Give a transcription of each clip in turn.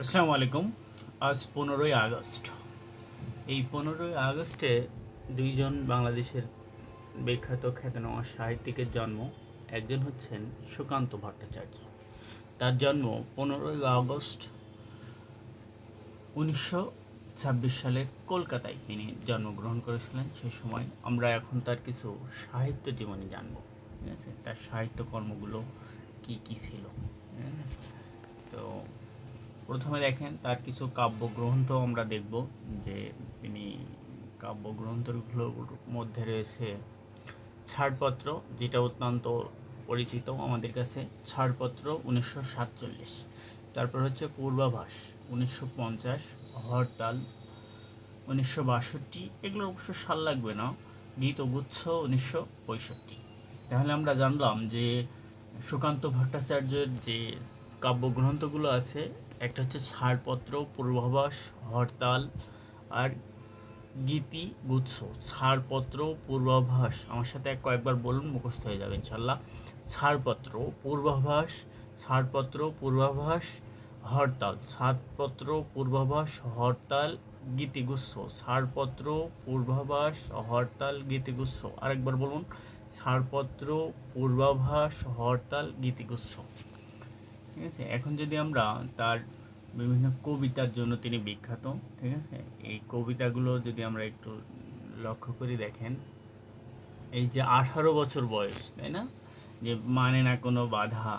আসসালামু আলাইকুম আজ পনেরোই আগস্ট। এই পনেরোই আগস্টে দুইজন বাংলাদেশের বিখ্যাত খ্যাতনামা সাহিত্যিকের জন্ম। একজন হচ্ছেন সুকান্ত ভট্টাচার্য। তার জন্ম পনেরোই আগস্ট উনিশশো ছাব্বিশ সালে কলকাতায়। তিনি জন্মগ্রহণ করেছিলেন। সেই সময় আমরা এখন তার কিছু সাহিত্য জীবনী জানব। ঠিক আছে? তার সাহিত্য কর্মগুলো কি কি ছিল? হ্যাঁ? তো প্রথমে দেখেন তার কিছু কাব্যগ্রন্থ আমরা দেখব যে তিনি কাব্যগ্রন্থগুলোর মধ্যে রয়েছে ছাড়পত্র, যেটা অত্যন্ত পরিচিত আমাদের কাছে, ছাড়পত্র উনিশশো সাতচল্লিশ। তারপর হচ্ছে পূর্বাভাস উনিশশো পঞ্চাশ, হরতাল উনিশশো বাষট্টি, এগুলো অবশ্য সাল লাগবে না, গীতগুচ্ছ উনিশশো পঁয়ষট্টি। তাহলে আমরা জানলাম যে সুকান্ত ভট্টাচার্যের যে কাব্যগ্রন্থগুলো আছে একটা হচ্ছে ছাড়পত্র, পূর্বাভাস, হরতাল আর গীতি গুচ্ছ। ছাড়পত্র, পূর্বাভাস, আমার সাথে কয়েকবার বলুন, মুখস্থ হয়ে যাবে ইনশাল্লাহ ছাড়পত্র, পূর্বাভাস ছাড়পত্র, পূর্বাভাস, হরতাল। ছাড়পত্র, পূর্বাভাস, হরতাল গীতিগুচ্ছ ছাড়পত্র, পূর্বাভাস, হরতাল গীতিগুচ্ছ আরেকবার বলুন, ছাড়পত্র, পূর্বাভাস, হরতাল গীতিগুচ্ছ আছে। এখন যদি আমরা তার বিভিন্ন কবিতার জন্য তিনি বিখ্যাত, ঠিক আছে? এই কবিতাগুলো যদি আমরা একটু লক্ষ্য করি দেখেন, এই যে আঠারো বছর বয়স, তাই না? যে মানে না কোনো বাধা,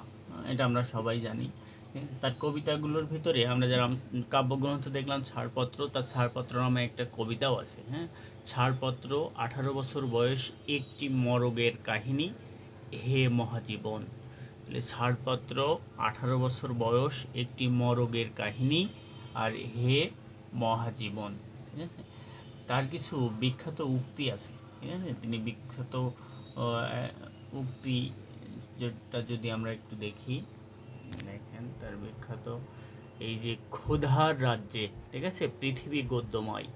এটা আমরা সবাই জানি। তার কবিতাগুলোর ভিতরে আমরা যারা কাব্যগ্রন্থ দেখলাম, ছাড়পত্র, তার ছাড়পত্র নামে একটা কবিতাও আছে হ্যাঁ? ছাড়পত্র, আঠারো বছর বয়স, একটি মরগের কাহিনী, হে মহাজীবন। তাহলে ছাড়পত্র, আঠারো বছর বয়স, একটি মরগের কাহিনী আর হে মহাজীবন, ঠিক আছে? তার কিছু বিখ্যাত উক্তি আছে, ঠিক আছে? তিনি বিখ্যাত উক্তি যেটা যদি আমরা একটু দেখি, দেখেন তার বিখ্যাত, এই যে ক্ষুধার রাজ্যে, ঠিক আছে? পৃথিবী গদ্যময়,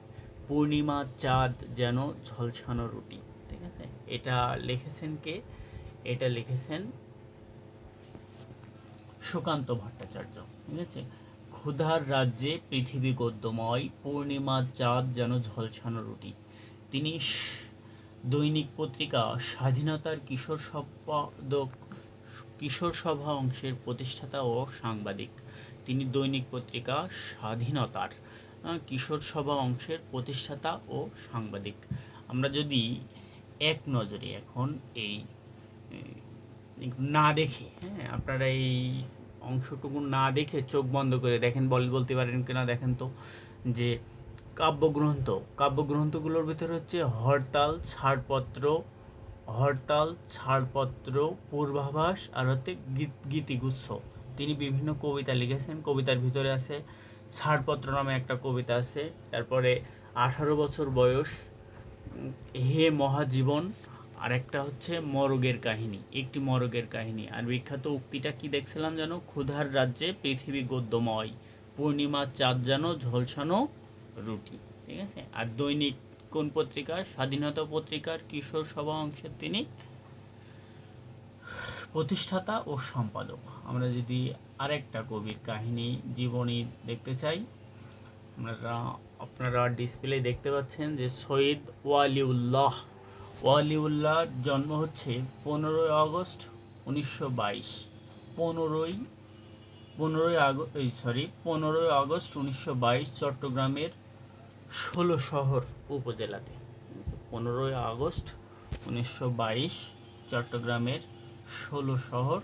পূর্ণিমা চাঁদ যেন ঝলসানো রুটি, ঠিক আছে? এটা লিখেছেন কে? এটা লিখেছেন সুকান্ত ভট্টাচার্য, ঠিক আছে? ক্ষুধার রাজ্যে পৃথিবী গদ্যময়, পূর্ণিমার চাঁদ যেন ঝলসানো রুটি। তিনি দৈনিক পত্রিকা স্বাধীনতার কিশোর সম্পাদক, কিশোর সভা অংশের প্রতিষ্ঠাতা ও সাংবাদিক। তিনি দৈনিক পত্রিকা স্বাধীনতার কিশোর সভা অংশের প্রতিষ্ঠাতা ও সাংবাদিক। আমরা যদি এক নজরে এখন এই না দেখে হ্যাঁ আপনারা এই অংশটুকু না দেখে চোখ বন্ধ করে দেখেন, বল, বলতে পারেন কিনা দেখেন তো, যে কাব্যগ্রন্থ, কাব্যগ্রন্থগুলোর ভিতরে হচ্ছে হরতাল, ছাড়পত্র হরতাল, ছাড়পত্র, পূর্বাভাস আর হচ্ছে গীত, গীতিগুচ্ছ। তিনি বিভিন্ন কবিতা লিখেছেন, কবিতার ভিতরে আছে ছাড়পত্র নামে একটা কবিতা আছে, তারপরে আঠারো বছর বয়স হে মহাজীবন আর একটা হচ্ছে মরগের কাহিনী, একটি মরগের কাহিনী। আর বিখ্যাত উক্তিটা কি দেখছিলাম যেন ক্ষুধার রাজ্যে পৃথিবী গদ্যময়, পূর্ণিমা চাঁদ যেন ঝলসানো রুটি। ঠিক আছে? আর দৈনিক কোন পত্রিকা? স্বাধীনতা পত্রিকার কিশোর সভা অংশের তিনি প্রতিষ্ঠাতা ও সম্পাদক। আমরা যদি আরেকটা কবির কাহিনী জীবনী দেখতে চাই আপনারা আপনারা ডিসপ্লে দেখতে পাচ্ছেন যে সৈয়দ ওয়ালিউল্লাহ ওয়ালিউল্লাহর জন্ম হচ্ছে পনেরোই আগস্ট উনিশশো বাইশ। পনেরোই পনেরোই আগস্ট সরি পনেরোই আগস্ট উনিশশো বাইশ চট্টগ্রামের ষোলো শহর উপজেলাতে। পনেরোই আগস্ট উনিশশো বাইশ চট্টগ্রামের ষোলো শহর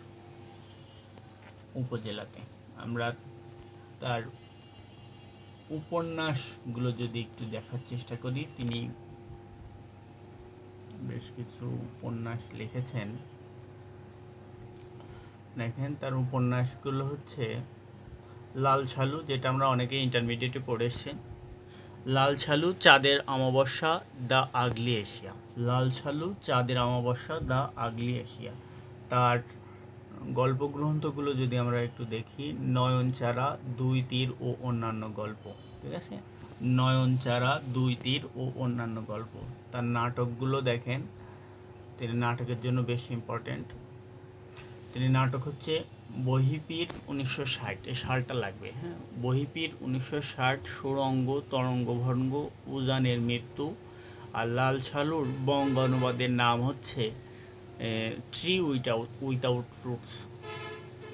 উপজেলাতে। আমরা তার উপন্যাসগুলো যদি একটু দেখার চেষ্টা করি, তিনি বেশ কিছু উপন্যাস লিখেছেন। দেখেন, তার উপন্যাসগুলো হচ্ছে লাল ছালু, যেটা আমরা অনেকে ইন্টারমিডিয়েটে পড়েছি। লাল ছালু, চাঁদের অমাবস্যা, দ্য আগলি এশিয়া। লাল ছালু, চাঁদের অমাবস্যা, দ্য আগলি এশিয়া। তার গল্প গ্রন্থগুলো যদি আমরা একটু দেখি, নয়নচারা, দুই তীর ও অন্যান্য গল্প, ঠিক আছে? নয়নচারা দুই তীর ও অন্যান্য গল্প। তার নাটকগুলো দেখেন। তিনি নাটকের জন্য বেশ ইম্পর্ট্যান্ট তিনি নাটক হচ্ছে বহিপীর উনিশশো ষাট। এই সালটা লাগবে হ্যাঁ? বহিপীর উনিশশো ষাট, সুরঙ্গ তরঙ্গভঙ্গ উজানের মৃত্যু আর লাল সালুর বঙ্গ অনুবাদের নাম হচ্ছে tree without without roots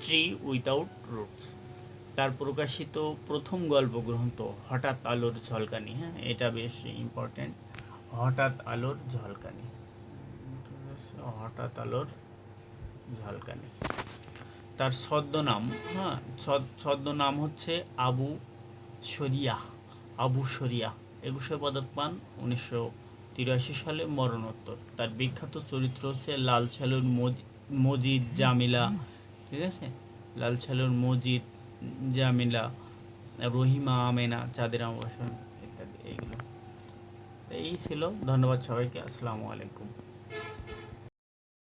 tree without roots তার প্রকাশিত প্রথম গল্প গ্রন্থ হঠাৎ আলোর ঝলকানি হ্যাঁ? এটা বেশ ইম্পর্ট্যান্ট হঠাৎ আলোর ঝলকানি। হঠাৎ আলোর ঝলকানি। তার ছদ্মনাম হ্যাঁ? ছদ- ছদ্মনাম হচ্ছে আবু শরিয়া আবু শরিয়া একুশে পদক পান উনিশশো তিরাশি সালে মরণোত্তর। তার বিখ্যাত চরিত্র হচ্ছে লাল মজ- মজিদ জামিলা, ঠিক আছে? লাল সালুর মজিদ জামিলা রহিমা আমেনা চাঁদের আবাসন ইত্যাদি এইগুলো। তো এই ছিল। ধন্যবাদ সবাইকে। আসসালামু আলাইকুম।